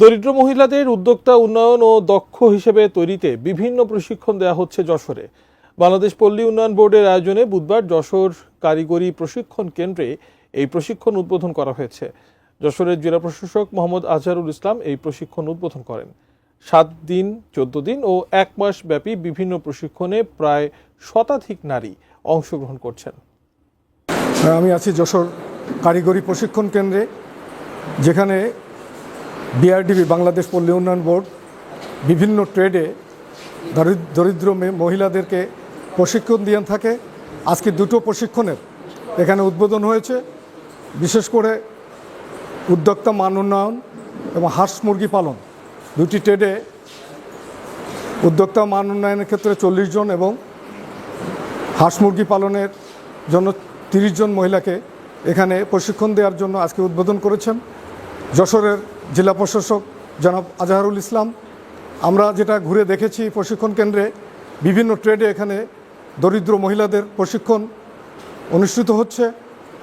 দরিদ্র মহিলাদের উদ্যোক্তা উন্নয়ন ও দক্ষ হিসেবে তৈরিতে বিভিন্ন প্রশিক্ষণ দেওয়া হচ্ছে যশোরে। বাংলাদেশ পল্লী উন্নয়ন বোর্ডের আয়োজনে বুধবার যশোর কারিগরি প্রশিক্ষণ কেন্দ্রে এই প্রশিক্ষণ উদ্বোধন করা হয়েছে। যশোরের জেলা প্রশাসক মোহাম্মদ আজহারুল ইসলাম এই প্রশিক্ষণ উদ্বোধন করেন। সাত দিন, চোদ্দ দিন ও এক মাস ব্যাপী বিভিন্ন প্রশিক্ষণে প্রায় শতাধিক নারী অংশগ্রহণ করছেন। আমি আছি যশোর কারিগরি প্রশিক্ষণ কেন্দ্রে, যেখানে বিআরডিবি, বাংলাদেশ পল্লী উন্নয়ন বোর্ড, বিভিন্ন ট্রেডে দরিদ- দরিদ্র মহিলাদেরকে প্রশিক্ষণ দিয়ে থাকে। আজকে দুটো প্রশিক্ষণের এখানে উদ্বোধন হয়েছে। বিশেষ করে উদ্যোক্তা মান উন্নয়ন এবং হাঁস মুরগি পালন। দুটি ট্রেডে উদ্যোক্তা মান উন্নয়নের ক্ষেত্রে চল্লিশ জন এবং হাঁস মুরগি পালনের জন্য তিরিশ জন মহিলাকে এখানে প্রশিক্ষণ দেওয়ার জন্য আজকে উদ্বোধন করেছেন। যশোরের জেলা প্রশাসক জনাব আজহারুল ইসলাম, আমরা যেটা ঘুরে দেখেছি প্রশিক্ষণ কেন্দ্রে, বিভিন্ন ট্রেডে এখানে দরিদ্র মহিলাদের প্রশিক্ষণ অনুষ্ঠিত হচ্ছে।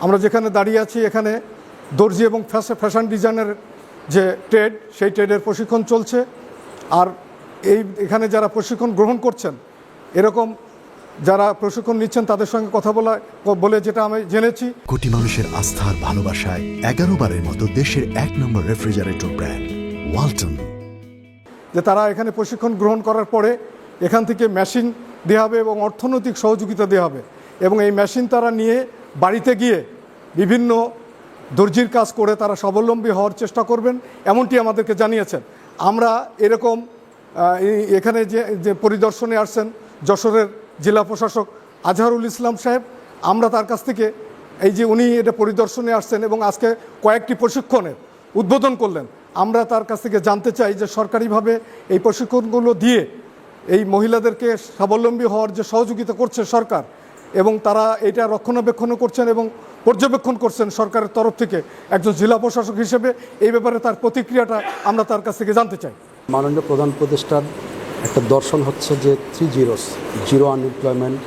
আমরা যেখানে দাঁড়িয়ে আছি, এখানে দর্জি এবং ফ্যাশন ডিজাইনের যে ট্রেড সেই ট্রেডের প্রশিক্ষণ চলছে। আর এই এখানে যারা প্রশিক্ষণ গ্রহণ করছেন, এরকম যারা প্রশিক্ষণ নিচ্ছেন তাদের সঙ্গে কথা বলা বলে যেটা আমি জেনেছি। কোটি মানুষের আস্থার ভালোবাসায় এগারো বারের মতো দেশের এক নম্বর রেফ্রিজারেটর ব্র্যান্ড ওয়ালটন। যে তারা এখানে প্রশিক্ষণ গ্রহণ করার পরে এখান থেকে মেশিন দেওয়া হবে এবং অর্থনৈতিক সহযোগিতা দেওয়া হবে। এবং এই মেশিন তারা নিয়ে বাড়িতে গিয়ে বিভিন্ন দর্জির কাজ করে তারা স্বাবলম্বী হওয়ার চেষ্টা করবেন এমনটি আমাদেরকে জানিয়েছেন। আমরা এরকম এখানে যে যে পরিদর্শনে আসছেন যশোরের জেলা প্রশাসক আজহারুল ইসলাম সাহেব, আমরা তার কাছ থেকে এই যে উনি এটা পরিদর্শনে আসছেন এবং আজকে কয়েকটি প্রশিক্ষণের উদ্বোধন করলেন, আমরা তার কাছ থেকে জানতে চাই যে সরকারিভাবে এই প্রশিক্ষণগুলো দিয়ে এই মহিলাদেরকে স্বাবলম্বী হওয়ার যে সহযোগিতা করছে সরকার এবং তারা এটা রক্ষণাবেক্ষণও করছেন এবং পর্যবেক্ষণ করছেন সরকারের তরফ থেকে একজন জেলা প্রশাসক হিসেবে, এই ব্যাপারে তার প্রতিক্রিয়াটা আমরা তার কাছ থেকে জানতে চাই। মাননীয় প্রধান উপদেষ্টার একটা দর্শন হচ্ছে যে three zeros zero unemployment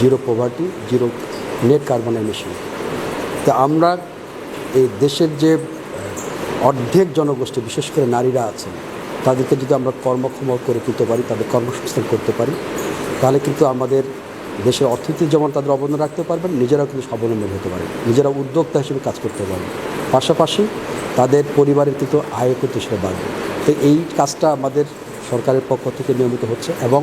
zero poverty zero net carbon emission তা আমরা এই দেশের যে অর্ধেক জনগোষ্ঠী, বিশেষ করে নারীরা আছেন, তাদেরকে যদি আমরা কর্মক্ষম করে তুলতে পারি, তাদের কর্মসংস্থান করতে পারি, তাহলে কিন্তু আমাদের দেশের অর্থনীতি যেমন তাদের অবদান রাখতে পারবেন, নিজেরাও কিন্তু স্বাবলম্বী হতে পারে নিজেরা উদ্যোক্তা হিসেবে কাজ করতে পারবে পাশাপাশি তাদের পরিবারের কিন্তু আয় করতে সেটা বাড়বে। তো এই কাজটা আমাদের সরকারের পক্ষ থেকে নিয়মিত হচ্ছে এবং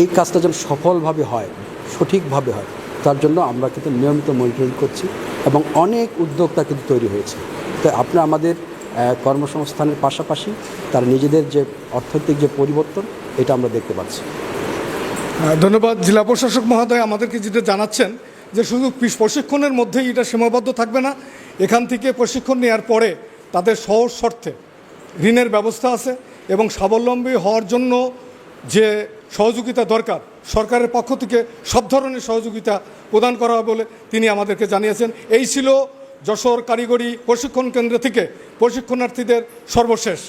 এই কাজটা যেন সফলভাবে হয়, সঠিকভাবে হয়, তার জন্য আমরা কিন্তু নিয়মিত মনিটরিং করছি এবং অনেক উদ্যোক্তা কিন্তু তৈরি হয়েছে। তো আপনি আমাদের কর্মসংস্থানের পাশাপাশি তার নিজেদের যে অর্থনৈতিক যে পরিবর্তন, এটা আমরা দেখতে পাচ্ছি। ধন্যবাদ। জেলা প্রশাসক মহোদয় আমাদেরকে যেটা জানাচ্ছেন যে শুধু প্রশিক্ষণের মধ্যেই এটা সীমাবদ্ধ থাকবে না, এখান থেকে প্রশিক্ষণ নেওয়ার পরে তাদের সহজ শর্তে ঋণের ব্যবস্থা আছে এবং স্বাবলম্বী হওয়ার জন্য যে সহযোগিতা দরকার, সরকারের পক্ষ থেকে সব ধরনের সহযোগিতা প্রদান করা হবে বলে তিনি আমাদেরকে জানিয়েছেন। এই ছিল যশোর কারিগরি প্রশিক্ষণ কেন্দ্র থেকে প্রশিক্ষণার্থীদের সর্বশেষ।